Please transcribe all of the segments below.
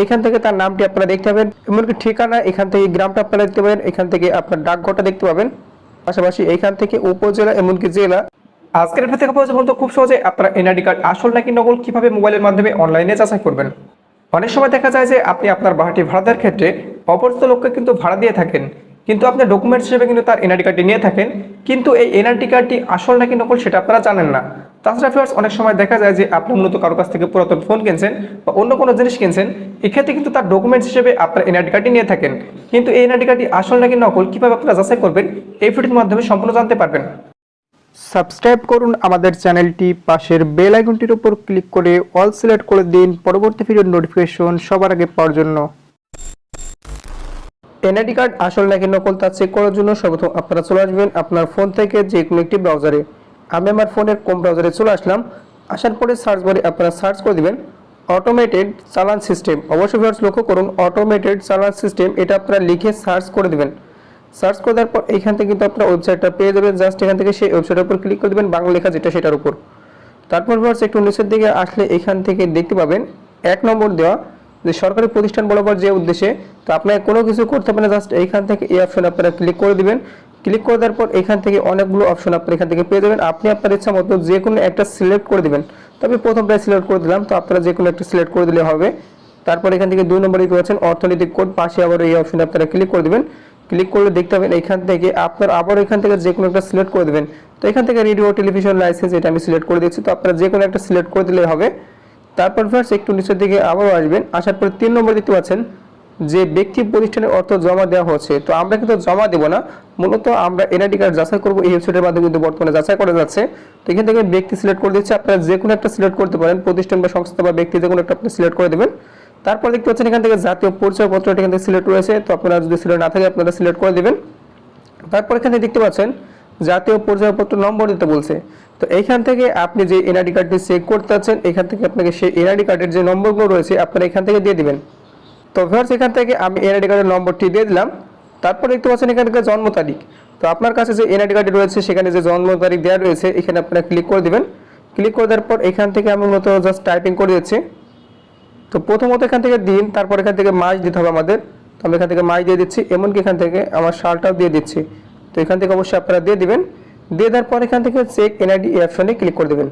এইখান থেকে তার নামটি আপনারা দেখতে পাবেন, এমনকি ঠিকানা এখান থেকে গ্রামটা আপনারা দেখতে পাবেন, এখান থেকে আপনার ডাকঘরটা দেখতে পাবেন। পাশাপাশি এইখান থেকে উপজেলা এমনকি জেলা। আজকের ভিডিও থেকে পর্যন্ত খুব সহজে আপনারা এনআইডি কার্ড আসল নাকি নকল কীভাবে মোবাইলের মাধ্যমে অনলাইনে যাচাই করবেন? অনেক সময় দেখা যায় যে আপনি আপনার বাড়িটি ভাড়া ক্ষেত্রে অপরিচিত লোককে কিন্তু ভাড়া দিয়ে থাকেন, কিন্তু আপনার ডকুমেন্টস হিসেবে কিন্তু তার এনআইডি কার্ডটি নিয়ে থাকেন, কিন্তু এই এনআইডি কার্ডটি আসল নাকি নকল সেটা আপনারা জানেন না। তাছাড়া ফিয়ার্স অনেক সময় দেখা যায় যে আপনি মূলত কারও কাছ থেকে পুরাতন ফোন কিনছেন বা অন্য কোনো জিনিস কিনছেন, এক্ষেত্রে কিন্তু তার ডকুমেন্টস হিসেবে আপনার এনআইডি কার্ডটি নিয়ে থাকেন। কিন্তু এই এনআইডি কার্ডটি আসল নাকি নকল, কীভাবে আপনারা যাচাই করবেন, এই ভিডিওর মাধ্যমে সম্পূর্ণ জানতে পারবেন। সাবস্ক্রাইব করুন আমাদের চ্যানেলটি, পাশের বেল আইকনটির উপর ক্লিক করে অল সিলেক্ট করে দিন, পরবর্তী ভিডিওর নোটিফিকেশন সবার আগে পাওয়ার জন্য। এনআইডি কার্ড আসল নাকি নকল, তা চেক করার জন্য সর্বপ্রথম আপনারা চলে আসবেন আপনার ফোন থেকে যে কোনো একটি ব্রাউজারে আমি আমার ফোনের কোম ব্রাউজারে চলে আসলাম। আসার পরে সার্চ বারে আপনারা সার্চ করে দিবেন। অটোমেটেড চালান সিস্টেম অবশ্যই ভিউয়ার্স লক্ষ্য করুন অটোমেটেড চালান সিস্টেম এটা আপনারা লিখে সার্চ করে দিবেন। সার্চ করে দেওয়ার পর এইখান থেকে কিন্তু আপনারা ওয়েবসাইটটা পেয়ে যাবেন। জাস্ট এখান থেকে সেই ওয়েবসাইটের উপর ক্লিক করে দেবেন, বাংলা লেখা যেটা সেটার উপর। তারপর ভিউয়ার্স একটু নিচের দিকে আসলে এখান থেকে দেখতে পাবেন, এক নম্বর দেওয়া যে সরকারি প্রতিষ্ঠান বরাবর যে উদ্দেশ্যে তো আপনাকে কোনো কিছু করতে পারেন জাস্ট এইখান থেকে এই অপশন আপনারা ক্লিক করে দিবেন। ক্লিক করে দেওয়ার পর এখান থেকে অনেকগুলো অপশন আপনারা এখান থেকে পেয়ে যাবেন। আপনি আপনার ইচ্ছা মতো যে কোনো একটা সিলেক্ট করে দিবেন। তবে প্রথমটাই সিলেক্ট করে দিলাম, তো আপনারা যে কোনো একটা সিলেক্ট করে দিলে হবে। তারপর এখান থেকে দুই নম্বরে রয়েছেন অর্থনৈতিক কোড, পাশে আবার এই অপশনে আপনারা ক্লিক করে দিবেন। ক্লিক করলে দেখতে পাবেন এখান থেকে আপনার আবার এখান থেকে যে কোনো একটা সিলেক্ট করে দেবেন। তো এখান থেকে রেডিও টেলিভিশন লাইসেন্স এটা আমি সিলেক্ট করে দিচ্ছি তো আপনারা যে কোনো একটা সিলেক্ট করে দিলে হবে। তারপর ফার্স্ট একটু নিচের দিকে আবারও আসবেন, আসার পরে তিন নম্বর দেখতে পাচ্ছেন যে ব্যক্তি প্রতিষ্ঠানের অর্থ জমা দেওয়া হচ্ছে, তো আমরা কিন্তু জমা দেবো না। মূলত আমরা এনআইডি কার্ড যাচাই করব, এই ওয়েবসাইটের মাধ্যমে কিন্তু বর্তমানে যাচাই করা যাচ্ছে। তো এখান থেকে ব্যক্তি সিলেক্ট করে দিচ্ছে, আপনারা যে কোনো একটা সিলেক্ট করতে পারেন, প্রতিষ্ঠান বা সংস্থা বা ব্যক্তি যে কোনো একটা আপনি সিলেক্ট করে দেবেন। তারপর দেখতে পাচ্ছেন এখান থেকে জাতীয় পরিচয়পত্র এখান থেকে সিলেক্ট রয়েছে, তো আপনারা যদি সিলেক্ট না থাকে আপনারা সিলেক্ট করে দেবেন। তারপর এখানে দেখতে পাচ্ছেন, জাতীয় পরিচয়পত্র নম্বর দিতে বলছে, তো এইখান থেকে আপনি যে এনআইডি কার্ডটি চেক করতে চাচ্ছেন, এখান থেকে আপনাকে সেই এনআইডি কার্ডের যে নম্বরগুলো রয়েছে, আপনারা এখান থেকে দিয়ে দিবেন। তো ভিউয়ার্স এখান থেকে আমি এনআইডি কার্ডের নম্বরটি দিয়ে দিলাম তারপর দেখতে পাচ্ছেন এখান থেকে জন্ম তারিখ তো আপনার কাছে যে এনআইডি কার্ডটি রয়েছে সেখানে যে জন্ম তারিখ দেওয়া রয়েছে এখানে আপনারা ক্লিক করে দিবেন ক্লিক করে দেওয়ার পর এখান থেকে আমি মূলত জাস্ট টাইপিং করে দিচ্ছি তো প্রথমত এখান থেকে দিন তারপর এখান থেকে মাস দিতে হবে আমাদের তো আমি এখান থেকে মাস দিয়ে দিচ্ছি এমনকি এখান থেকে আমার সালটাও দিয়ে দিচ্ছি তো এখান থেকে অবশ্যই আপনারা দিয়ে দিবেন দিয়ে দেওয়ার পর এখান থেকে চেক এনআইডি অপশনে ক্লিক করে দেবেন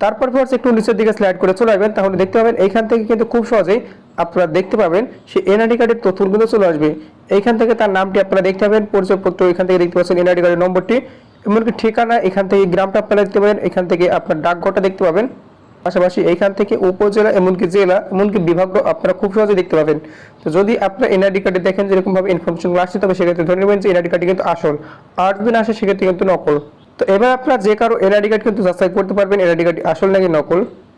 তারপর ফোর্স একটু নিচের দিকে স্লাইড করে চলে আসবেন তাহলে দেখতে পাবেন এইখান থেকে কিন্তু খুব সহজেই আপনারা দেখতে পাবেন, সেই এনআইডি কার্ডের তথ্যগুলো চলে আসবে। এইখান থেকে তার নামটি আপনারা দেখতে পাবেন, পরিচয়পত্র এখান থেকে দেখতে পাচ্ছেন এনআইডি কার্ডের নম্বরটি। এমনকি ঠিকানা এখান থেকে, গ্রামটা আপনারা দেখতে পাবেন, এখান থেকে আপনার ডাকঘরটা দেখতে পাবেন। পাশাপাশি এইখান থেকে উপজেলা, এমনকি জেলা, এমনকি বিভাগ আপনারা খুব সহজে দেখতে পাবেন। তো যদি আপনার এনআইডি কার্ডে দেখেন যেরকম ভাবে ইনফরমেশন আসছে, তবে সেক্ষেত্রে ধরে নেবেন যে এনআইডি কার্ডটি কিন্তু আসল। আর যদি না আসে, সেক্ষেত্রে কিন্তু নকল। তো এবার আপনার যে কারও এনআইডি কার্ড কিন্তু যাচাই করতে পারবেন এনআইডি কার্ডটি আসল নাকি নকল?